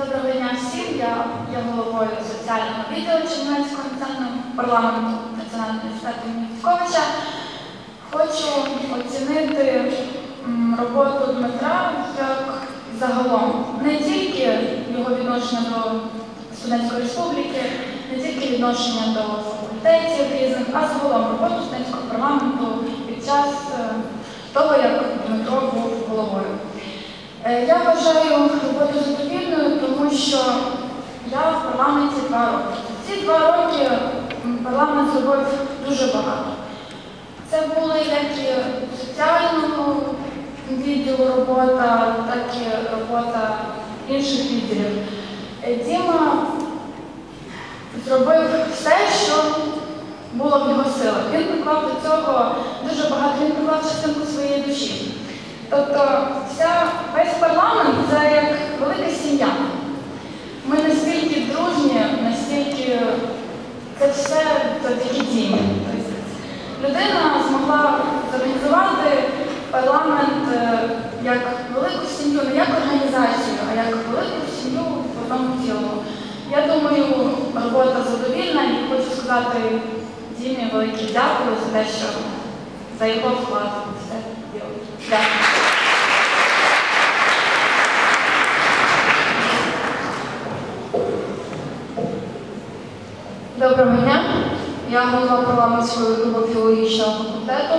Доброго дня всім. Я є головою соціального відділу Чернівецького національного парламенту Національного університету імені Хочу оцінити роботу Дмитра як загалом не тільки його відношення до студентської республіки, не тільки відношення до факультетів різних, а загалом роботу студентського парламенту під час е, того, як Дмитро був головою. Е, Я вважаю роботу задовільною, тому що я в парламенті два роки. Ці два роки м, парламент зробив дуже багато. Це були як і соціального відділу робота, так і робота інших відділів. Діма зробив все, що було в його силах. Він приклав до цього дуже багато, він приклав частинку своєї душі. Тобто вся, весь парламент це завдяки людина змогла зорганізувати парламент е, як велику сім'ю, не як організацію, а як велику сім'ю в одному цілому. Я думаю, робота задовільна і хочу сказати Дімі велике дякую за те, що за його вклад в це діло. Дякую. Доброго дня. Я голова парламентської групи філологічного факультету.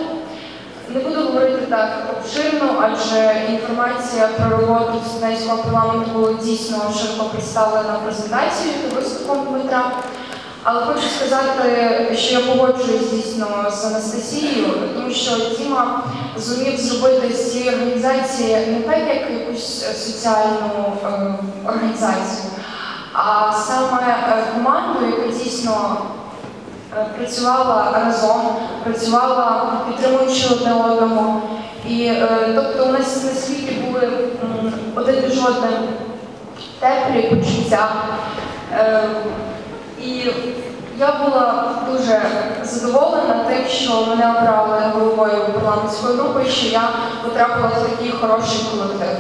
Не буду говорити так обширно, адже інформація про роботу студентського парламенту дійсно широко представлена презентацією та виступом Дмитра. Але хочу сказати, що я погоджуюсь дійсно з Анастасією, тому що Діма зумів зробити з цієї організації не так, як якусь соціальну е, організацію, а саме е, команду, яка дійсно працювала разом, працювала підтримуючи одне одному. І е, тобто у нас наскільки були один між одним теплі почуття. Е, І я була дуже задоволена тим, що мене обрали головою парламентської групи, що я потрапила в такий хороший колектив.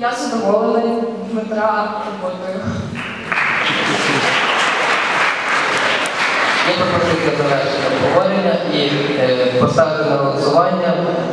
Я задоволена Дмитра роботою. Є пропозиція завершити обговорення і е, поставити на голосування